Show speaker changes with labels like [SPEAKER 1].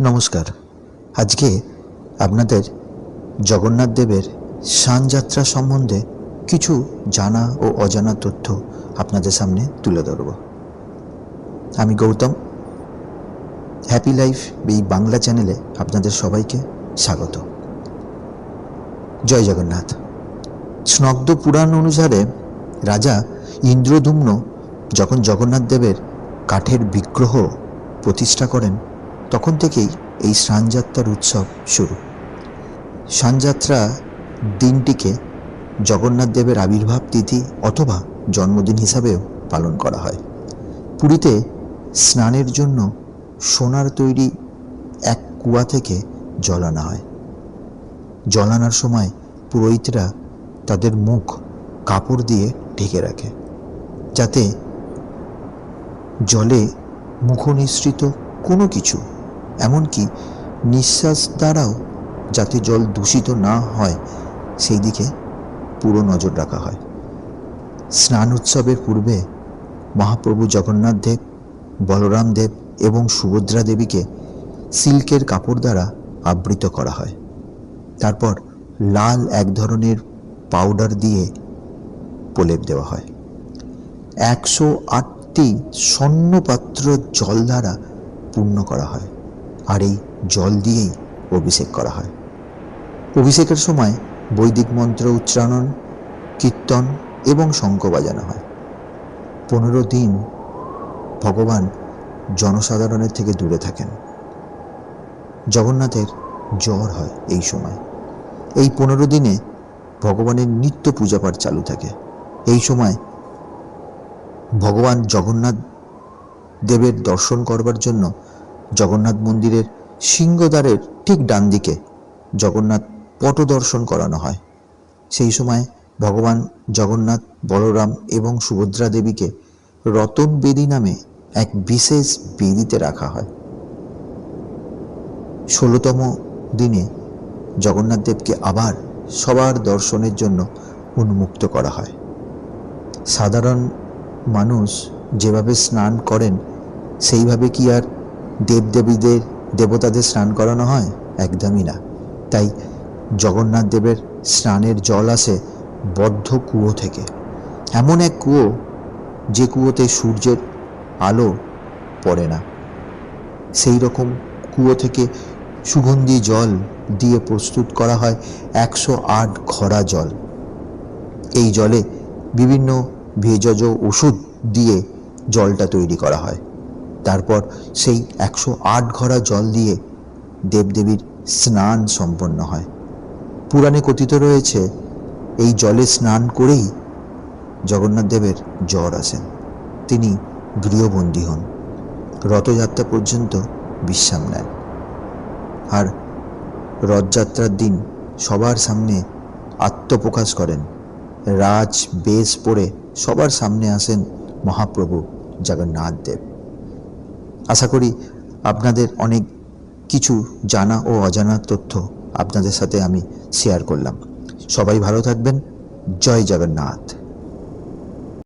[SPEAKER 1] নমস্কার। আজকে আপনাদের জগন্নাথ দেবের শানযাত্রা সম্বন্ধে কিছু জানা ও অজানা তথ্য আপনাদের সামনে তুলে ধরব। আমি গৌতম। হ্যাপি লাইফ এই বাংলা চ্যানেলে আপনাদের সবাইকে স্বাগত। জয় জগন্নাথ। স্নগ্ধ পুরাণ অনুসারে রাজা ইন্দ্রদুম্ন যখন জগন্নাথ দেবের কাঠের বিগ্রহ প্রতিষ্ঠা করেন তখন থেকেই এই স্নানযাত্রার উৎসব শুরু। স্নানযাত্রা দিনটিকে জগন্নাথ দেবের আবির্ভাব তিথি অথবা জন্মদিন হিসাবেও পালন করা হয়। পুরীতে স্নানের জন্য সোনার তৈরি এক কুয়া থেকে জল আনা হয়। জল আনার সময় পুরোহিতরা তাদের মুখ কাপড় দিয়ে ঢেকে রাখে, যাতে জলে মুখনিসৃত কোনো কিছু এমনকি নিঃশ্বাস দ্বারাও যাতে জল দূষিত না হয়, সেই দিকে পুরো নজর রাখা হয়। স্নান উৎসবের পূর্বে মহাপ্রভু জগন্নাথ দেব, বলরাম দেব এবং সুভদ্রা দেবীকে সিল্কের কাপড় দ্বারা আবৃত করা হয়। তারপর লাল এক ধরনের পাউডার দিয়ে প্রলেপ দেওয়া হয়। একশো আটটি স্বর্ণপাত্র জল দ্বারা পূর্ণ করা হয়। আর এই জল দিয়েই অভিষেক করা হয়। অভিষেকের সময় বৈদিক মন্ত্র উচ্চারণ, কীর্তন এবং শঙ্খ বাজানো হয়। পনেরো দিন ভগবান জনসাধারণের থেকে দূরে থাকেন। জগন্নাথের জ্বর হয় এই সময়। এই পনেরো দিনে ভগবানের নিত্য পূজাপাঠ চালু থাকে। এই সময় ভগবান জগন্নাথ দেবের দর্শন করবার জন্য জগন্নাথ মন্দিরের সিংহদ্বারের ঠিক ডান দিকে জগন্নাথ পট দর্শন করানো হয়। সেই সময় ভগবান জগন্নাথ, বলরাম এবং সুভদ্রা দেবীকে রতন বেদী নামে এক বিশেষ বেদিতে রাখা হয়। ষোলোতম দিনে জগন্নাথ দেবকে আবার সবার দর্শনের জন্য উন্মুক্ত করা হয়। সাধারণ মানুষ যেভাবে স্নান করেন, সেইভাবে কি আর দেবদেবীদের, দেবতাদের স্নান করানো হয়? একদমই না। তাই জগন্নাথ দেবের স্নানের জল আসে বদ্ধ কুয়ো থেকে। এমন এক কুয়ো যে কুয়োতে সূর্যের আলো পড়ে না। সেই রকম কুয়ো থেকে সুগন্ধি জল দিয়ে প্রস্তুত করা হয় একশো আট ঘরা জল। এই জলে বিভিন্ন ভেষজ ওষুধ দিয়ে জলটা তৈরি করা হয়। তারপর সেই একশো আট ঘরা জল দিয়ে দেবদেবীর স্নান সম্পন্ন হয়। পুরাণে কথিত রয়েছে, এই জলে স্নান করেই জগন্নাথ দেবের জ্বর আসেন। তিনি গৃহবন্দী হন। রথযাত্রা পর্যন্ত বিশ্রাম নেন। আর রথযাত্রার দিন সবার সামনে আত্মপ্রকাশ করেন। রাজ বেশ পরে সবার সামনে আসেন মহাপ্রভু জগন্নাথ দেব। আশা করি আপনাদের অনেক কিছু জানা ও অজানা তথ্য আপনাদের সাথে আমি শেয়ার করলাম। সবাই ভালো থাকবেন। জয় জগন্নাথ।